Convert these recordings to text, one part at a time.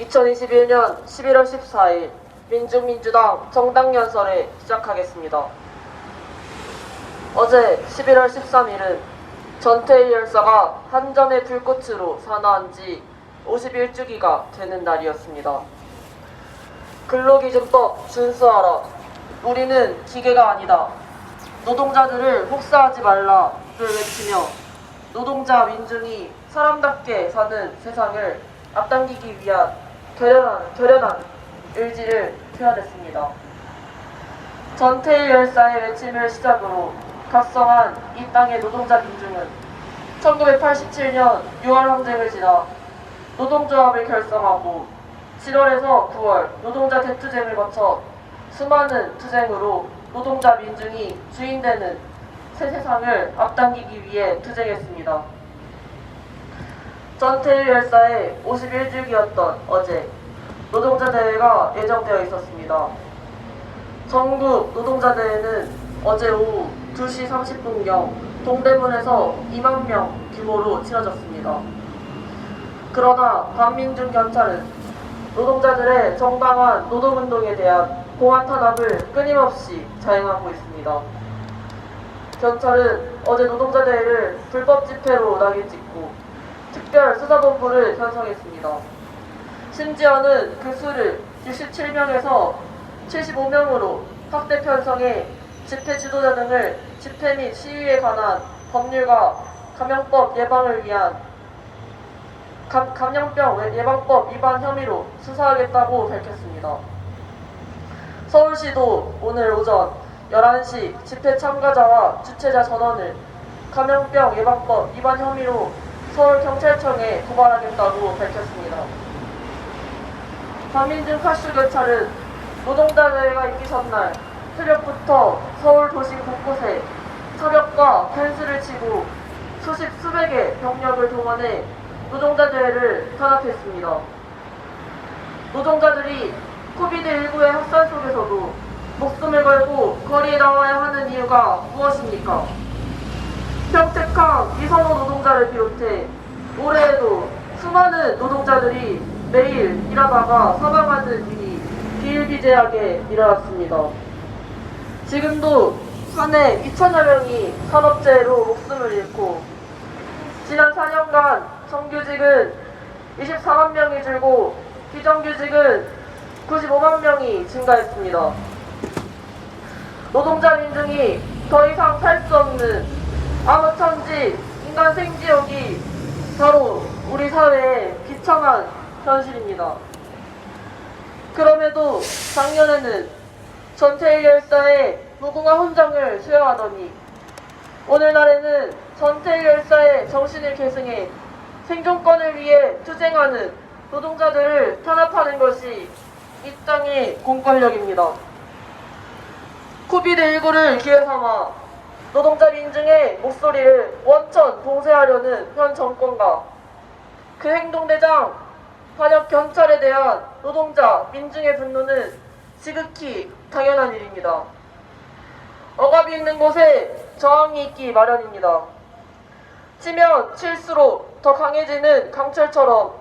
2021년 11월 14일 민중민주당 정당연설에 시작하겠습니다. 어제 11월 13일은 전태일 열사가 한 점의 불꽃으로 산화한 지 51주기가 되는 날이었습니다. 근로기준법 준수하라. 우리는 기계가 아니다. 노동자들을 혹사하지 말라를 외치며 노동자 민중이 사람답게 사는 세상을 앞당기기 위한 결연한, 결연한 의지를 표현했습니다. 전태일 열사의 외침을 시작으로 각성한 이 땅의 노동자 민중은 1987년 6월 항쟁을 지나 노동조합을 결성하고 7월에서 9월 노동자 대투쟁을 거쳐 수많은 투쟁으로 노동자 민중이 주인되는 새 세상을 앞당기기 위해 투쟁했습니다. 전태일 열사의 51주기였던 어제 노동자 대회가 예정되어 있었습니다. 전국 노동자 대회는 어제 오후 2시 30분경 동대문에서 2만 명 규모로 치러졌습니다. 그러나 반민중 경찰은 노동자들의 정당한 노동운동에 대한 공안 탄압을 끊임없이 자행하고 있습니다. 경찰은 어제 노동자 대회를 불법 집회로 낙인 찍고 특별 수사본부를 편성했습니다. 심지어는 그 수를 67명에서 75명으로 확대 편성해 집회 지도자 등을 집회 및 시위에 관한 법률과 감염법 예방을 위한 감, 감염병 예방법 위반 혐의로 수사하겠다고 밝혔습니다. 서울시도 오늘 오전 11시 집회 참가자와 주최자 전원을 감염병 예방법 위반 혐의로 서울경찰청에 고발하겠다고 밝혔습니다. 박민준 카슈교찰은 노동자 대회가 있기 전날 새벽부터 서울 도심 곳곳에 차벽과 펜스를 치고 수십 수백의 병력을 동원해 노동자 대회를 탄압했습니다. 노동자들이 코비드19의 확산 속에서도 목숨을 걸고 거리에 나와야 하는 이유가 무엇입니까? 평택항 이선호 노동자를 비롯해 올해에도 수많은 노동자들이 매일 일하다가 사망하는 일이 비일비재하게 일어났습니다. 지금도 한 해 2천여 명이 산업재해로 목숨을 잃고 지난 4년간 정규직은 24만 명이 줄고 비정규직은 95만 명이 증가했습니다. 노동자 민중이 더 이상 살 수 없는 암흑천지 인간 생지역이 바로 우리 사회의 비참한 현실입니다. 그럼에도 작년에는 전태일 열사의 무궁화 훈장을 수여하더니 오늘날에는 전태일 열사의 정신을 계승해 생존권을 위해 투쟁하는 노동자들을 탄압하는 것이 이 땅의 공권력입니다. 코비드19를 기회 삼아 노동자 민중의 목소리를 원천 봉쇄하려는 현 정권과 그 행동대장 반역 경찰에 대한 노동자 민중의 분노는 지극히 당연한 일입니다. 억압이 있는 곳에 저항이 있기 마련입니다. 치면 칠수록 더 강해지는 강철처럼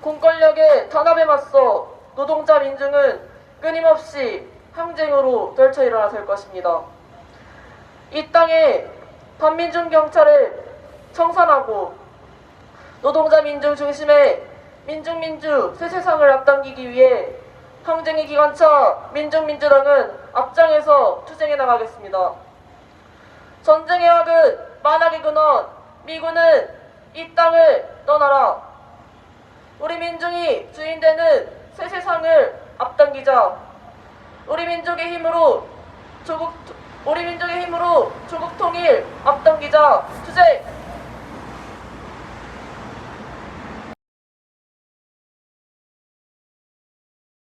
공권력의 탄압에 맞서 노동자 민중은 끊임없이 항쟁으로 떨쳐 일어나설 것입니다. 이 땅에 반민중 경찰을 청산하고 노동자 민중 중심의 민중민주 새 세상을 앞당기기 위해 항쟁의 기관차 민중민주당은 앞장에서 투쟁해 나가겠습니다. 전쟁의 학은 만악의 근원 미군은 이 땅을 떠나라. 우리 민중이 주인되는 새 세상을 앞당기자. 우리 민족의 힘으로 조국 우리 민족의 힘으로 조국 통일 앞당기자 투쟁